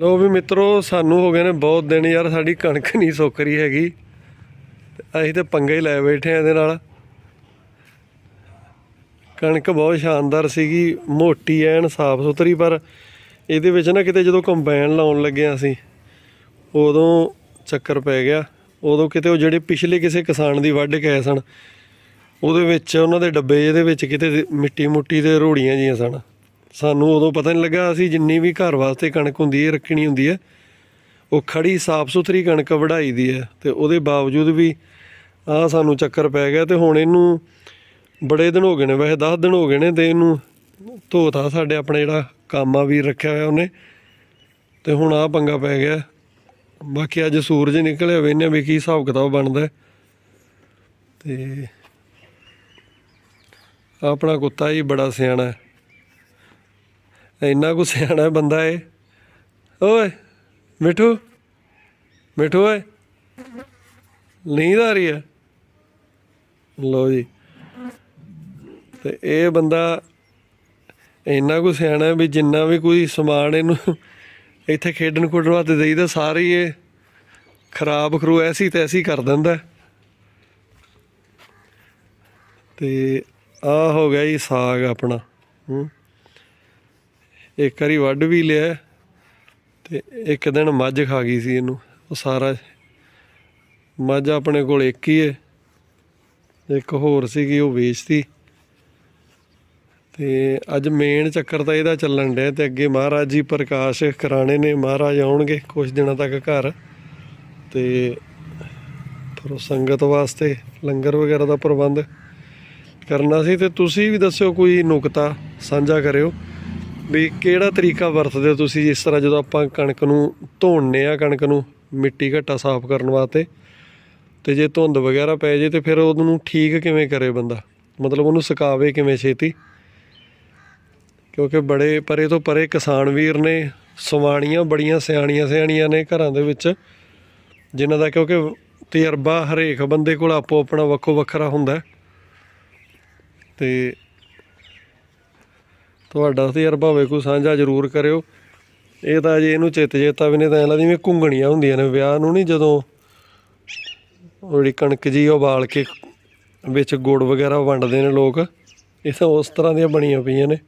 ਲੋ ਵੀ ਮਿੱਤਰੋ, ਸਾਨੂੰ ਹੋ ਗਏ ਨੇ ਬਹੁਤ ਦਿਨ ਯਾਰ, ਸਾਡੀ ਕਣਕ ਨਹੀਂ ਸੁੱਕ ਰਹੀ ਹੈਗੀ। ਤੇ ਅਸੀਂ ਤੇ ਪੰਗੇ ਹੀ ਲੈ ਬੈਠੇ ਆ ਇਹਦੇ ਨਾਲ। ਕਣਕ ਬਹੁਤ ਸ਼ਾਨਦਾਰ ਸੀਗੀ, ਮੋਟੀ ਐਨ ਸਾਫ਼ ਸੁਥਰੀ, ਪਰ ਇਹਦੇ ਵਿੱਚ ਨਾ ਕਿਤੇ ਜਦੋਂ ਕੰਬਾਈਨ ਲਾਉਣ ਲੱਗੇ ਅਸੀਂ, ਉਦੋਂ ਚੱਕਰ ਪੈ ਗਿਆ। ਉਦੋਂ ਕਿਤੇ ਉਹ ਜਿਹੜੇ ਪਿਛਲੇ ਕਿਸੇ ਕਿਸਾਨ ਦੀ ਵੱਢ ਕੇ ਆਏ ਸਨ, ਉਹਦੇ ਵਿੱਚ, ਉਹਨਾਂ ਦੇ ਡੱਬੇ ਜਿਹਦੇ ਵਿੱਚ ਕਿਤੇ ਮਿੱਟੀ ਮੁੱਟੀ ਤੇ ਰੋੜੀਆਂ ਜੀਆਂ ਸਨ। ਸਾਨੂੰ ਉਦੋਂ ਪਤਾ ਨਹੀਂ ਲੱਗਾ ਅਸੀਂ ਜਿੰਨੀ ਵੀ ਘਰ ਵਾਸਤੇ ਕਣਕ ਹੁੰਦੀ ਹੈ, ਰੱਖਣੀ ਹੁੰਦੀ ਹੈ, ਉਹ ਖੜੀ ਸਾਫ਼ ਸੁਥਰੀ ਕਣਕ ਵਢਾਈ ਦੀ ਹੈ ਤੇ ਉਹਦੇ ਬਾਵਜੂਦ ਵੀ ਆ ਸਾਨੂੰ ਚੱਕਰ ਪੈ ਗਿਆ ਤੇ ਹੁਣ ਇਹਨੂੰ ਬੜੇ ਦਿਨ ਹੋ ਗਏ ਨੇ, ਵੈਸੇ 10 ਦਿਨ ਹੋ ਗਏ ਨੇ ਤੇ ਇਹਨੂੰ ਧੋਤਾ ਸਾਡੇ ਆਪਣਾ ਜਿਹੜਾ ਕੰਮ ਆ ਵੀ ਰੱਖਿਆ ਹੋਇਆ ਉਹਨੇ ਤੇ ਹੁਣ ਆ ਪੰਗਾ ਪੈ ਗਿਆ ਬਾਕੀ ਅੱਜ ਸੂਰਜ ਨਿਕਲਿਆ ਵੇਨੇ ਵੀ ਕੀ ਹਿਸਾਬ ਕਿਤਾਬ ਬਣਦਾ ਹੈ। ਤੇ ਆਪਣਾ ਕੁੱਤਾ ਹੀ ਬੜਾ ਸਿਆਣਾ ਹੈ ਇੰਨਾ ਕੁ ਸਿਆਣਾ ਬੰਦਾ ਏ। ਓਏ, ਮਿੱਠੂ ਮਿੱਠੂ ਓਏ। ਨੀਂਦ ਆ ਰਹੀ ਹੈ ਲੋ ਜੀ। ਤੇ ਇਹ ਬੰਦਾ ਇੰਨਾ ਕੁ ਸਿਆਣਾ ਵੀ ਜਿੰਨਾ ਵੀ ਕੋਈ ਸਮਾਨ ਇਹਨੂੰ ਇੱਥੇ ਖੇਡਣ ਖੁੱਡਣ ਵਾਸਤੇ ਦੇਈਦਾ ਸਾਰੇ ਹੀ ਇਹ ਖਰਾਬ ਖਰੂ ਐਸੀ ਤੈਸੀ ਕਰ ਦਿੰਦਾ। ਹੈ। ਤੇ ਆ ਹੋ ਗਿਆ ਜੀ ਸਾਗ ਆਪਣਾ। ਹੂੰ। ਇੱਕ ਵਾਰੀ ਵੱਢ ਵੀ ਲਿਆ ਤੇ ਇੱਕ ਦਿਨ ਮੱਝ ਖਾ ਗਈ ਸੀ ਇਹਨੂੰ। ਉਹ ਸਾਰਾ ਮੱਝ ਆਪਣੇ ਕੋਲ ਇੱਕ ਹੀ ਹੈ। ਇੱਕ ਹੋਰ ਸੀਗੀ, ਉਹ ਵੇਚਤੀ। ਤੇ ਅੱਜ ਮੇਨ ਚੱਕਰ ਤਾਂ ਇਹਦਾ ਚੱਲਣ ਡਿਆ ਤੇ ਅੱਗੇ ਮਹਾਰਾਜ ਜੀ ਪ੍ਰਕਾਸ਼ ਕਰਾਣੇ ਨੇ, ਮਹਾਰਾਜ ਆਉਣਗੇ ਕੁਝ ਦਿਨਾਂ ਤੱਕ ਘਰ। ਤੇ ਫਿਰ ਉਹ ਸੰਗਤ ਵਾਸਤੇ ਲੰਗਰ ਵਗੈਰਾ ਦਾ ਪ੍ਰਬੰਧ ਕਰਨਾ ਸੀ। ਤੇ ਤੁਸੀਂ ਵੀ ਦੱਸਿਓ ਕੋਈ ਨੁਕਤਾ ਸਾਂਝਾ ਕਰਿਓ। ਵੀ ਕਿਹੜਾ ਤਰੀਕਾ ਵਰਤਦੇ ਹੋ ਤੁਸੀਂ ਜਿਸ ਤਰ੍ਹਾਂ ਜਦੋਂ ਆਪਾਂ ਕਣਕ ਨੂੰ ਧੋਣਨੇ ਆ ਕਣਕ ਨੂੰ ਮਿੱਟੀ ਘੱਟਾ ਸਾਫ਼ ਕਰਨ ਵਾਸਤੇ? ਤੇ ਜੇ ਧੁੰਦ ਵਗੈਰਾ ਪੈ ਜੇ ਤੇ ਫਿਰ ਉਹਨੂੰ ਠੀਕ ਕਿਵੇਂ ਕਰੇ ਬੰਦਾ? ਮਤਲਬ ਉਹਨੂੰ ਸੁਕਾਵੇ ਕਿਵੇਂ ਛੇਤੀ? ਕਿਉਂਕਿ ਬੜੇ ਪਰੇ ਤੋਂ ਪਰੇ ਕਿਸਾਨ ਵੀਰ ਨੇ, ਸਵਾਣੀਆਂ ਬੜੀਆਂ ਸਿਆਣੀਆਂ ਸਿਆਣੀਆਂ ਨੇ ਘਰਾਂ ਦੇ ਵਿੱਚ, ਜਿਨ੍ਹਾਂ ਦਾ ਕਿਉਂਕਿ ਤਜਰਬਾ ਹਰੇਕ ਬੰਦੇ ਕੋਲ ਆਪੋ ਆਪਣਾ ਵੱਖੋ ਵੱਖਰਾ ਹੁੰਦਾ। ਹੈ। ਤੇ ਤੁਹਾਡਾ ਤਜਰਬਾ ਹੋਵੇ ਕੋਈ ਸਾਂਝਾ ਜ਼ਰੂਰ ਕਰਿਓ। ਇਹ ਤਾਂ ਜੇ ਇਹਨੂੰ ਚਿੱਤ ਚੇਤਾ ਵੀ ਨਹੀਂ, ਤਾਂ ਇਹਨਾਂ ਲੱਗਦੀ ਜਿਵੇਂ ਘੁੰਗਣੀਆਂ ਹੁੰਦੀਆਂ ਨੇ ਵਿਆਹ ਨੂੰ ਨਹੀਂ ਜਦੋਂ ਜਿਹੜੀ ਕਣਕ ਜੀ ਉਬਾਲ ਕੇ ਵਿੱਚ ਗੁੜ ਵਗੈਰਾ ਵੰਡਦੇ ਨੇ ਲੋਕ, ਇਹ ਤਾਂ ਉਸ ਤਰ੍ਹਾਂ ਦੀਆਂ ਬਣੀਆਂ ਪਈਆਂ ਨੇ।